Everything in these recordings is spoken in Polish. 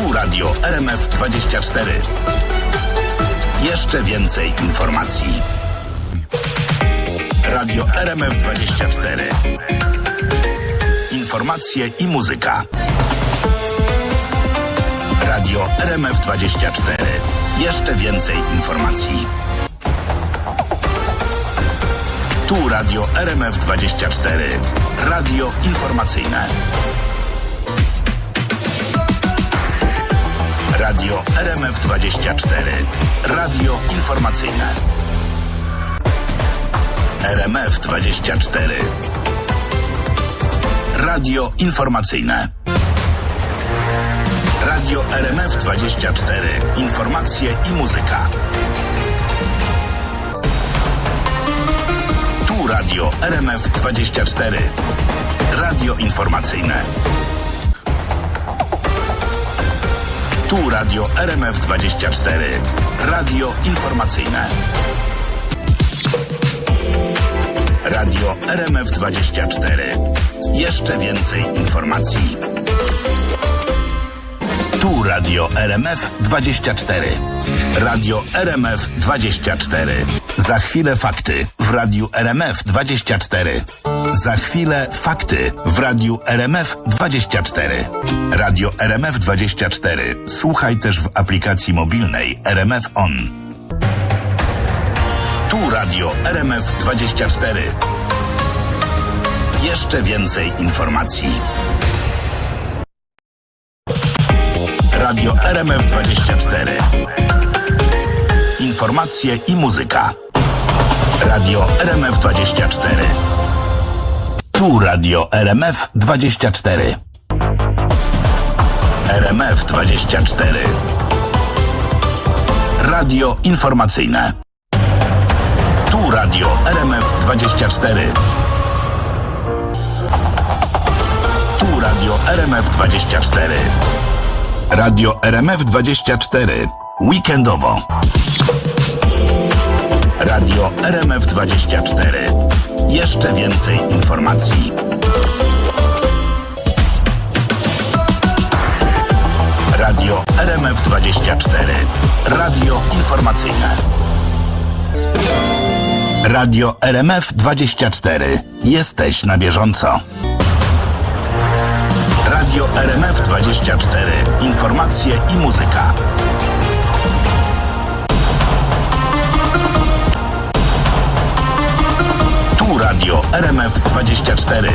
Tu radio RMF24. Jeszcze więcej informacji. Radio RMF24. Informacje i muzyka. Radio RMF24. Jeszcze więcej informacji. Tu radio RMF24. Radio informacyjne. Radio RMF24. Radio informacyjne. RMF24. Radio informacyjne. Radio RMF24. Informacje i muzyka. Tu radio RMF24. Radio informacyjne. Tu radio RMF24. Radio informacyjne. Radio RMF24. Jeszcze więcej informacji. Tu radio RMF24. Radio RMF24. Za chwilę fakty w radiu RMF24. Za chwilę fakty w radiu RMF24. Radio RMF24. Słuchaj też w aplikacji mobilnej RMF On. Tu radio RMF24. Jeszcze więcej informacji. Radio RMF24. Informacje i muzyka. Radio RMF24. Tu radio RMF24. RMF24. Radio informacyjne. Tu radio RMF24. Tu radio RMF24. Radio RMF24. Weekendowo. Radio RMF24. Jeszcze więcej informacji. Radio RMF24. Radio informacyjne. Radio RMF24. Jesteś na bieżąco. Radio RMF24. Informacje i muzyka. Radio RMF24.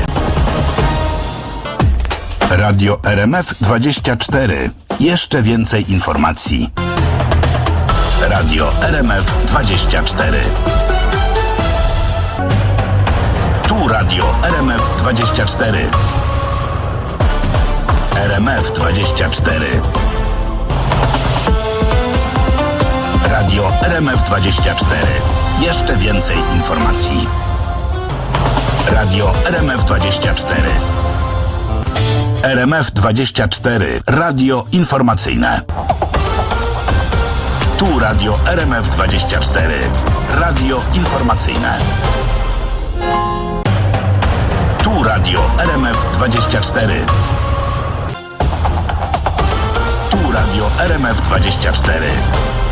Radio RMF24. Jeszcze więcej informacji. Radio RMF24. Tu radio RMF24. RMF24. Radio RMF24. Jeszcze więcej informacji. Radio RMF24. RMF24. Radio informacyjne. Tu radio RMF24. Radio informacyjne. Tu radio RMF24. Tu radio RMF24.